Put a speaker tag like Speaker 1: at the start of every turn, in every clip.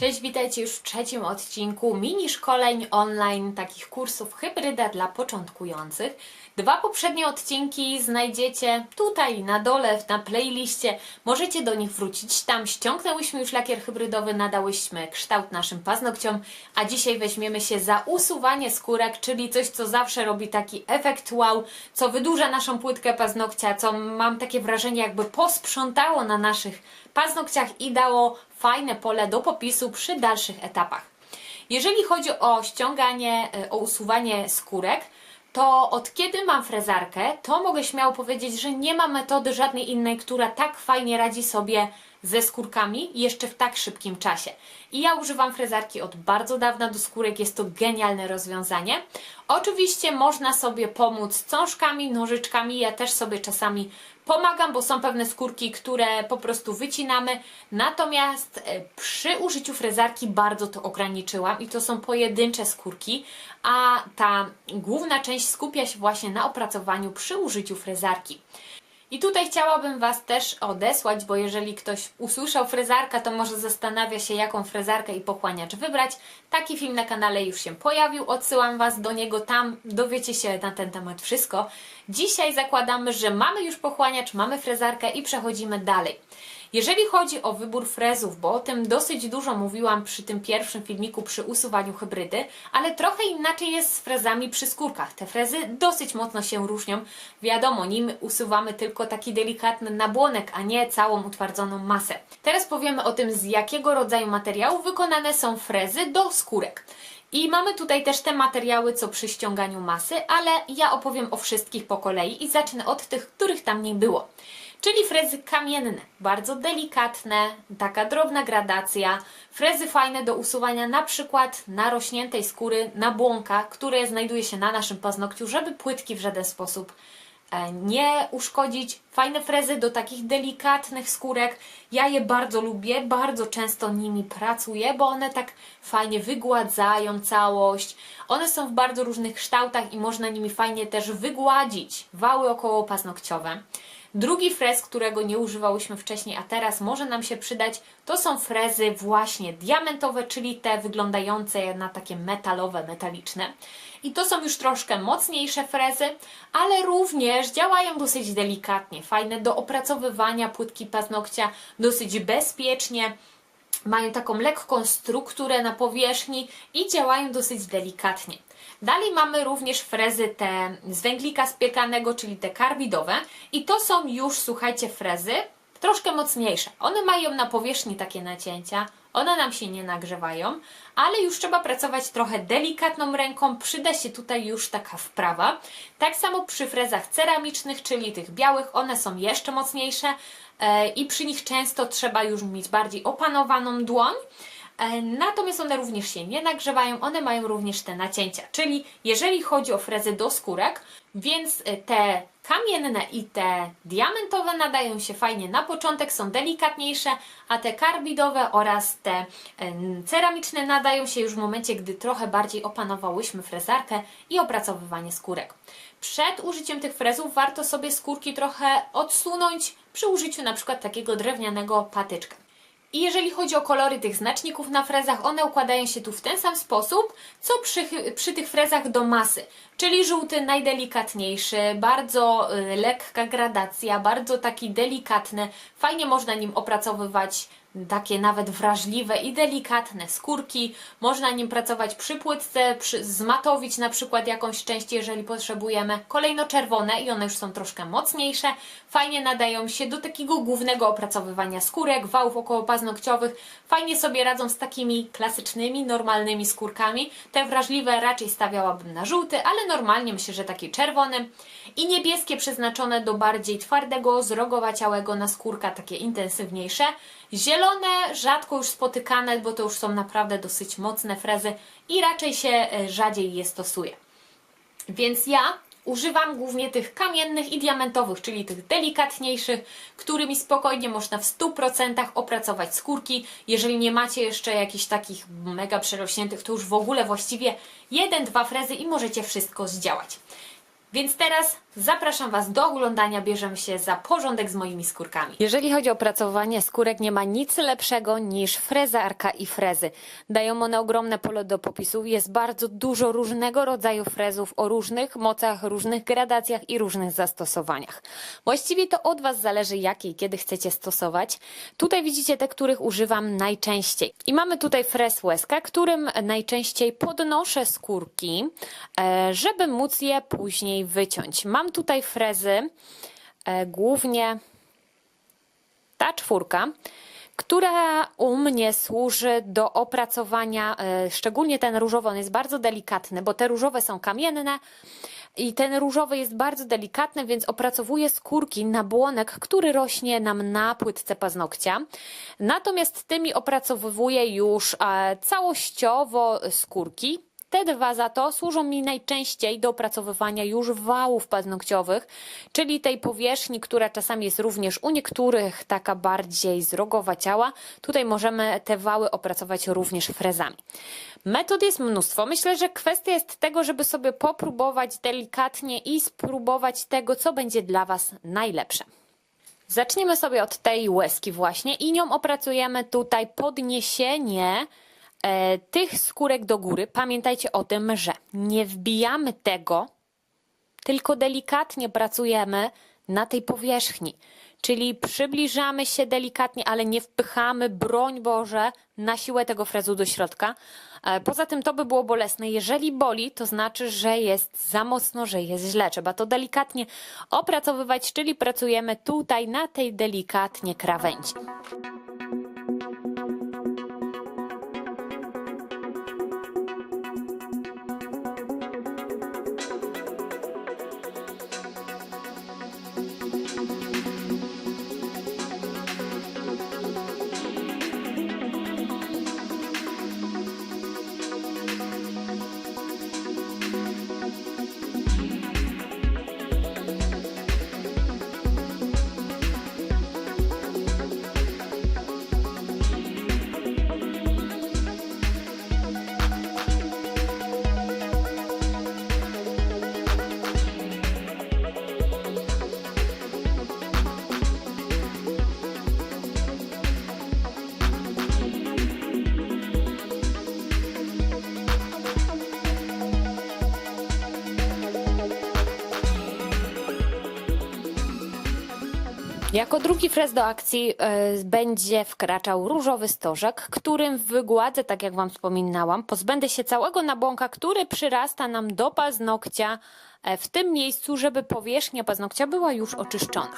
Speaker 1: Cześć, witajcie już w trzecim odcinku mini szkoleń online, takich kursów hybryda dla początkujących. Dwa poprzednie odcinki znajdziecie tutaj na dole na playliście. Możecie do nich wrócić. Tam ściągnęłyśmy już lakier hybrydowy, nadałyśmy kształt naszym paznokciom, a dzisiaj weźmiemy się za usuwanie skórek, czyli coś, co zawsze robi taki efekt wow, co wydłuża naszą płytkę paznokcia, co mam takie wrażenie, jakby posprzątało na naszych paznokciach i dało fajne pole do popisu przy dalszych etapach. Jeżeli chodzi o ściąganie, e, o usuwanie skórek, to od kiedy mam frezarkę, to mogę śmiało powiedzieć, że nie ma metody żadnej innej, która tak fajnie radzi sobie ze skórkami jeszcze w tak szybkim czasie. I ja używam frezarki od bardzo dawna do skórek, jest to genialne rozwiązanie. Oczywiście można sobie pomóc cążkami, nożyczkami, ja też sobie czasami pomagam, bo są pewne skórki, które po prostu wycinamy. Natomiast e, przy użyciu frezarki bardzo to ograniczyłam i to są pojedyncze skórki, a ta główna część skupia się właśnie na opracowaniu przy użyciu frezarki. I tutaj chciałabym Was też odesłać, bo jeżeli ktoś usłyszał frezarka, to może zastanawia się, jaką frezarkę i pochłaniacz wybrać. Taki film na kanale już się pojawił, odsyłam Was do niego, tam dowiecie się na ten temat wszystko. Dzisiaj zakładamy, że mamy już pochłaniacz, mamy frezarkę i przechodzimy dalej. Jeżeli chodzi o wybór frezów, bo o tym dosyć dużo mówiłam przy tym pierwszym filmiku przy usuwaniu hybrydy, ale trochę inaczej jest z frezami przy skórkach. Te frezy dosyć mocno się różnią. Wiadomo, nim usuwamy tylko taki delikatny nabłonek, a nie całą utwardzoną masę. Teraz powiemy o tym, z jakiego rodzaju materiału wykonane są frezy do skórek. I mamy tutaj też te materiały, co przy ściąganiu masy, ale ja opowiem o wszystkich po kolei i zacznę od tych, których tam nie było. Czyli frezy kamienne, bardzo delikatne, taka drobna gradacja. Frezy fajne do usuwania na przykład narośniętej skóry nabłonka, które znajduje się na naszym paznokciu, żeby płytki w żaden sposób e, nie uszkodzić. Fajne frezy do takich delikatnych skórek. Ja je bardzo lubię, bardzo często nimi pracuję, bo one tak fajnie wygładzają całość. One są w bardzo różnych kształtach i można nimi fajnie też wygładzić wały około paznokciowe. Drugi frez, którego nie używałyśmy wcześniej, a teraz może nam się przydać, to są frezy właśnie diamentowe, czyli te wyglądające na takie metalowe, metaliczne. I to są już troszkę mocniejsze frezy, ale również działają dosyć delikatnie, fajne do opracowywania płytki paznokcia, dosyć bezpiecznie mają taką lekką strukturę na powierzchni i działają dosyć delikatnie. Dalej mamy również frezy te z węglika spiekanego, czyli te karbidowe i to są już, słuchajcie, frezy troszkę mocniejsze. One mają na powierzchni takie nacięcia, one nam się nie nagrzewają, ale już trzeba pracować trochę delikatną ręką, przyda się tutaj już taka wprawa. Tak samo przy frezach ceramicznych, czyli tych białych, one są jeszcze mocniejsze e, i przy nich często trzeba już mieć bardziej opanowaną dłoń. E, Natomiast one również się nie nagrzewają, one mają również te nacięcia. Czyli jeżeli chodzi o frezy do skórek, więc e, te kamienne i te diamentowe nadają się fajnie na początek, są delikatniejsze, a te karbidowe oraz te em, ceramiczne nadają się już w momencie, gdy trochę bardziej opanowałyśmy frezarkę i opracowywanie skórek. Przed użyciem tych frezów warto sobie skórki trochę odsunąć przy użyciu na przykład takiego drewnianego patyczka. I jeżeli chodzi o kolory tych znaczników na frezach, one układają się tu w ten sam sposób, co przy, przy tych frezach do masy. Czyli żółty najdelikatniejszy, bardzo y, lekka gradacja, bardzo taki delikatny. Fajnie można nim opracowywać takie nawet wrażliwe i delikatne skórki. Można nim pracować przy płytce, przy, zmatowić na przykład jakąś część, jeżeli potrzebujemy. Kolejno czerwone i one już są troszkę mocniejsze. Fajnie nadają się do takiego głównego opracowywania skórek, wałów około paznokciowych. Fajnie sobie radzą z takimi klasycznymi, normalnymi skórkami. Te wrażliwe raczej stawiałabym na żółty, ale normalnie myślę, że taki czerwony. I niebieskie przeznaczone do bardziej twardego, zrogowaciałego naskórka, takie intensywniejsze. Zielone, rzadko już spotykane, bo to już są naprawdę dosyć mocne frezy i raczej się e, rzadziej je stosuje. Więc ja używam głównie tych kamiennych i diamentowych, czyli tych delikatniejszych, którymi spokojnie można w 100% opracować skórki. Jeżeli nie macie jeszcze jakichś takich mega przerośniętych, to już w ogóle właściwie jeden, dwa frezy i możecie wszystko zdziałać. Więc teraz zapraszam Was do oglądania, bierzemy się za porządek z moimi skórkami. Jeżeli chodzi o pracowanie skórek, nie ma nic lepszego niż frezarka i frezy. Dają one ogromne pole do popisu, jest bardzo dużo różnego rodzaju frezów o różnych mocach, różnych gradacjach i różnych zastosowaniach. Właściwie to od Was zależy, jakie i kiedy chcecie stosować. Tutaj widzicie te, których używam najczęściej. I mamy tutaj frez łezka, którym najczęściej podnoszę skórki, e, żeby móc je później wyciąć. Mam tutaj frezy, e, głównie ta czwórka, która u mnie służy do opracowania, e, szczególnie ten różowy, on jest bardzo delikatny, bo te różowe są kamienne i ten różowy jest bardzo delikatny, więc opracowuje skórki na błonek, który rośnie nam na płytce paznokcia. Natomiast tymi opracowuję już e, całościowo skórki, te dwa za to służą mi najczęściej do opracowywania już wałów paznokciowych, czyli tej powierzchni, która czasami jest również u niektórych taka bardziej zrogowa ciała. Tutaj możemy te wały opracować również frezami. Metod jest mnóstwo. Myślę, że kwestia jest tego, żeby sobie popróbować delikatnie i spróbować tego, co będzie dla Was najlepsze. Zaczniemy sobie od tej łezki właśnie i nią opracujemy tutaj podniesienie tych skórek do góry. Pamiętajcie o tym, że nie wbijamy tego, tylko delikatnie pracujemy na tej powierzchni. Czyli przybliżamy się delikatnie, ale nie wpychamy, broń Boże, na siłę tego frezu do środka. E, Poza tym to by było bolesne. Jeżeli boli, to znaczy, że jest za mocno, że jest źle. Trzeba to delikatnie opracowywać, czyli pracujemy tutaj na tej delikatnie krawędzi. Jako drugi frez do akcji e, będzie wkraczał różowy stożek, którym wygładzę, tak jak Wam wspominałam, pozbędę się całego nabłonka, który przyrasta nam do paznokcia e, w tym miejscu, żeby powierzchnia paznokcia była już oczyszczona.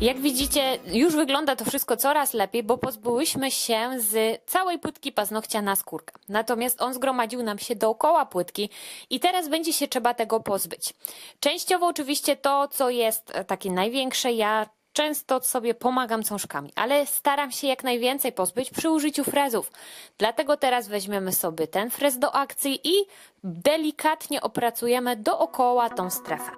Speaker 1: Jak widzicie, już wygląda to wszystko coraz lepiej, bo pozbyłyśmy się z całej płytki paznokcia na skórkę. Natomiast on zgromadził nam się dookoła płytki i teraz będzie się trzeba tego pozbyć. Częściowo oczywiście to, co jest e, takie największe, ja często sobie pomagam cążkami, ale staram się jak najwięcej pozbyć przy użyciu frezów. Dlatego teraz weźmiemy sobie ten frez do akcji i delikatnie opracujemy dookoła tą strefę.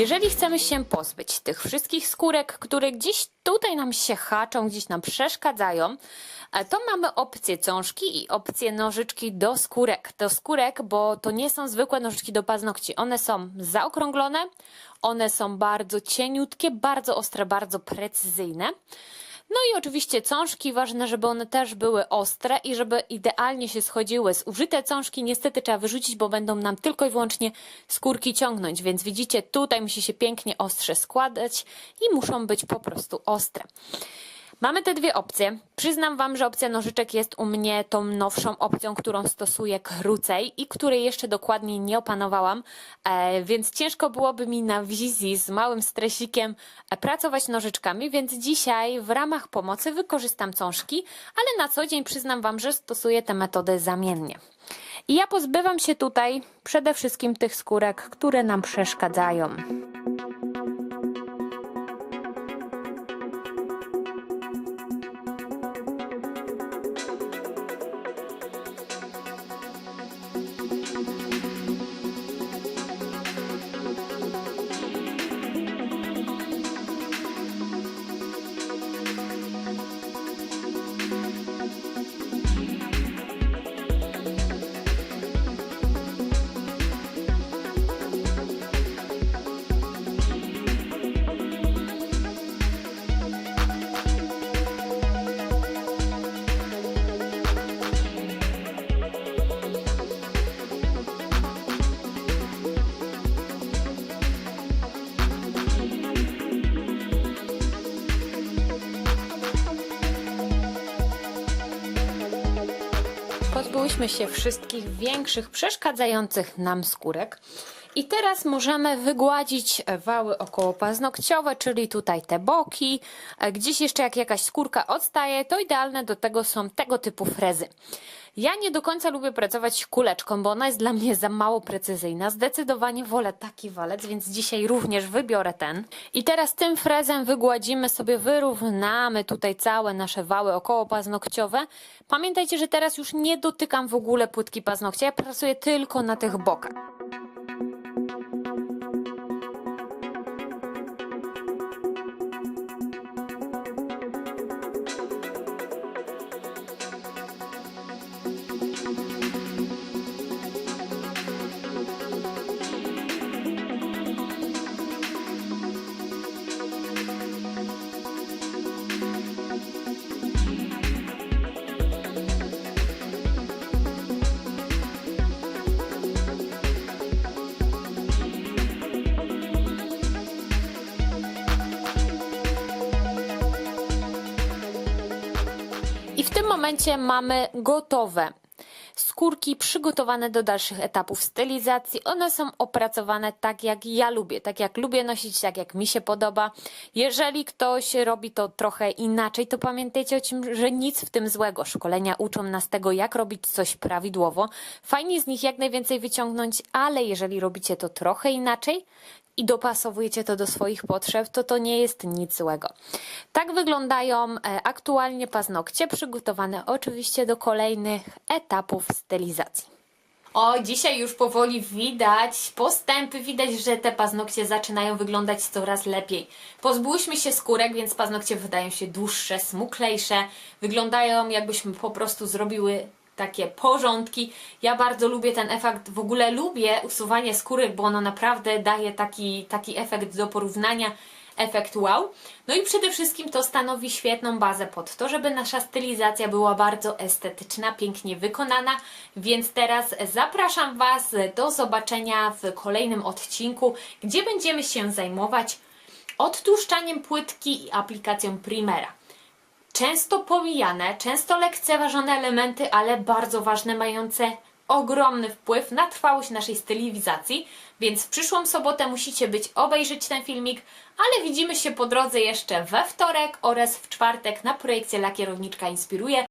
Speaker 1: Jeżeli chcemy się pozbyć tych wszystkich skórek, które gdzieś tutaj nam się haczą, gdzieś nam przeszkadzają, e, to mamy opcję cążki i opcję nożyczki do skórek. Do skórek, bo to nie są zwykłe nożyczki do paznokci. One są zaokrąglone, one są bardzo cieniutkie, bardzo ostre, bardzo precyzyjne. No i oczywiście cążki, ważne, żeby one też były ostre i żeby idealnie się schodziły. Zużyte cążki niestety trzeba wyrzucić, bo będą nam tylko i wyłącznie skórki ciągnąć, więc widzicie, tutaj musi się pięknie ostrze składać i muszą być po prostu ostre. Mamy te dwie opcje. Przyznam Wam, że opcja nożyczek jest u mnie tą nowszą opcją, którą stosuję krócej i której jeszcze dokładnie nie opanowałam, e, więc ciężko byłoby mi na wizji z małym stresikiem e, pracować nożyczkami, więc dzisiaj w ramach pomocy wykorzystam cążki, ale na co dzień przyznam Wam, że stosuję tę metodę zamiennie. I ja pozbywam się tutaj przede wszystkim tych skórek, które nam przeszkadzają. Pozbyłyśmy się wszystkich większych, przeszkadzających nam skórek. I teraz możemy wygładzić wały okołopaznokciowe, czyli tutaj te boki. E, Gdzieś jeszcze jak jakaś skórka odstaje, to idealne do tego są tego typu frezy. Ja nie do końca lubię pracować kuleczką, bo ona jest dla mnie za mało precyzyjna. Zdecydowanie wolę taki walec, więc dzisiaj również wybiorę ten. I teraz tym frezem wygładzimy sobie, wyrównamy tutaj całe nasze wały okołopaznokciowe. Pamiętajcie, że teraz już nie dotykam w ogóle płytki paznokcia, ja pracuję tylko na tych bokach. Momencie mamy gotowe skórki przygotowane do dalszych etapów stylizacji. One są opracowane tak, jak ja lubię, tak jak lubię nosić, tak jak mi się podoba. Jeżeli ktoś robi to trochę inaczej, to pamiętajcie o tym, że nic w tym złego. Szkolenia uczą nas tego, jak robić coś prawidłowo. Fajnie z nich jak najwięcej wyciągnąć, ale jeżeli robicie to trochę inaczej, i dopasowujecie to do swoich potrzeb, to to nie jest nic złego. Tak wyglądają e, aktualnie paznokcie, przygotowane oczywiście do kolejnych etapów stylizacji. O, dzisiaj już powoli widać postępy, widać, że te paznokcie zaczynają wyglądać coraz lepiej. Pozbyłyśmy się skórek, więc paznokcie wydają się dłuższe, smuklejsze, wyglądają jakbyśmy po prostu zrobiły takie porządki. Ja bardzo lubię ten efekt, w ogóle lubię usuwanie skórek, bo ono naprawdę daje taki, taki efekt do porównania, efekt wow. No i przede wszystkim to stanowi świetną bazę pod to, żeby nasza stylizacja była bardzo estetyczna, pięknie wykonana, więc teraz zapraszam Was do zobaczenia w kolejnym odcinku, gdzie będziemy się zajmować odtłuszczaniem płytki i aplikacją primera często pomijane, często lekceważone elementy, ale bardzo ważne, mające ogromny wpływ na trwałość naszej stylizacji, więc w przyszłą sobotę musicie być obejrzeć ten filmik, ale widzimy się po drodze jeszcze we wtorek oraz w czwartek na projekcie La Kierowniczka Inspiruje.